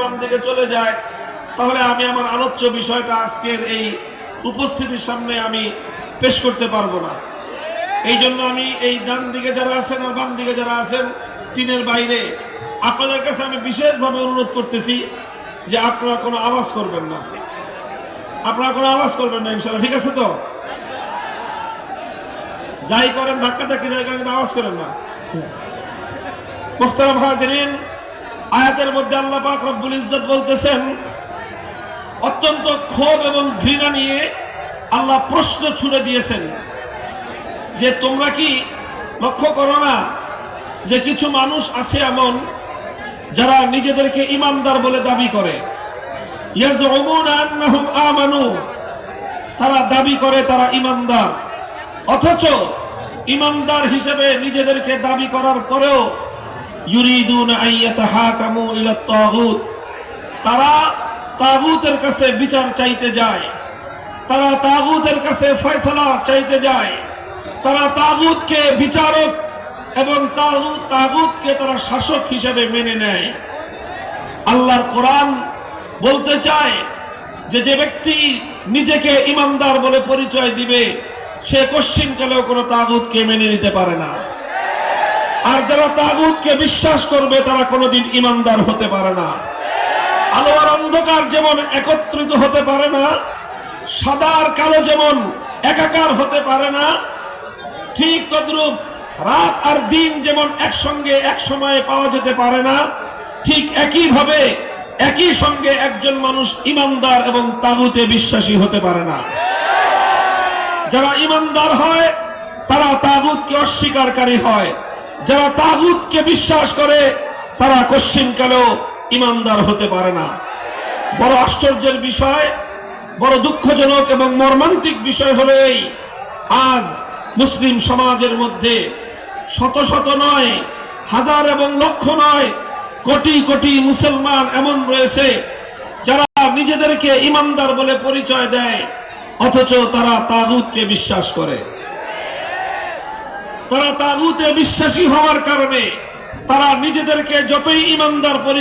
বাম দিকে চলে যায়। তাহলে আমি আমার আলোচ্য বিষয়টা আজকের এই উপস্থিতির সামনে আমি পেশ করতে পারব না। এই জন্য আমি এই ডান দিকে যারা আছেন আর বাম দিকে যারা আছেন, টিনের বাইরে, আপনাদের কাছে আমি বিশেষভাবে অনুরোধ করতেছি যে আপনারা কোনো আওয়াজ করবেন না। আপনারা কোনো আওয়াজ করবেন না ইনশাল্লাহ ঠিক আছে তো? যাই করেন ধাক্কা ধাক্কি যাই করেন, কিন্তু আওয়াজ করেন না। মুখতারাম হাজরিন আয়াতের মধ্যে আল্লাহ পাক রব্বুল ইজ্জত বলতেছেন, অত্যন্ত ক্ষোভ এবং ঘৃণা নিয়ে আল্লাহ প্রশ্ন ছুড়ে দিয়েছেন যে তোমরা কি লক্ষ্য করো না যে কিছু মানুষ আছে এমন যারা নিজেদেরকে ইমানদার বলে দাবি করে? তারা দাবি করে তারা ইমানদার। অথচ ইমানদার হিসেবে নিজেদেরকে দাবি করার পরেও ইউরিদুন তারা তাগুতের কাছে বিচার চাইতে যায়। তারা তাগুতের কাছে ফয়সালা চাইতে যায়। তারা তাগুতকে বিচারক এবং তাগুত তাগুতকে তারা শাসক হিসেবে মেনে নেয়। আল্লাহর কোরআন বলতে চায় যে যে ব্যক্তি নিজেকে ইমানদার বলে পরিচয় দিবে, সে কোশ্চিনকালেও কোনো তাগুতকে মেনে নিতে পারে না। আর যারা তাগুতকে বিশ্বাস করবে, তারা কোনোদিন ইমানদার হতে পারে না। আলো আর অন্ধকার যেমন একত্রিত হতে পারে না, সাদা আর কালো যেমন একাকার হতে পারে না, ঠিক তদ্রূপ রাত আর দিন যেমন একসঙ্গে এক সময়ে পাওয়া যেতে পারে না, ঠিক একইভাবে একই সঙ্গে একজন মানুষ ইমানদার এবং তাগুতে বিশ্বাসী হতে পারে না। যারা ইমানদার হয়, তারা তাগুতকে অস্বীকারী হয়। যারা তাগুতকে বিশ্বাস করে, তারা কশ্চিনকালেও ইমানদার হতে পারে না? বড় আশ্চর্যের বিষয়, বড় দুঃখজনক এবং মর্মান্তিক বিষয় হলো এই, আজ মুসলিম সমাজের মধ্যে শত শত নয়, হাজার এবং লক্ষ নয়, কোটি কোটি মুসলমান এমন রয়েছে, যারা নিজেদেরকে ইমানদার বলে পরিচয় দেয়, অথচ তারা তাগুতকে বিশ্বাস করে। তারা তাগুতে বিশ্বাসী হওয়ার কারণে তারা নিজেদেরকে যতই ইমানদার পরিচয়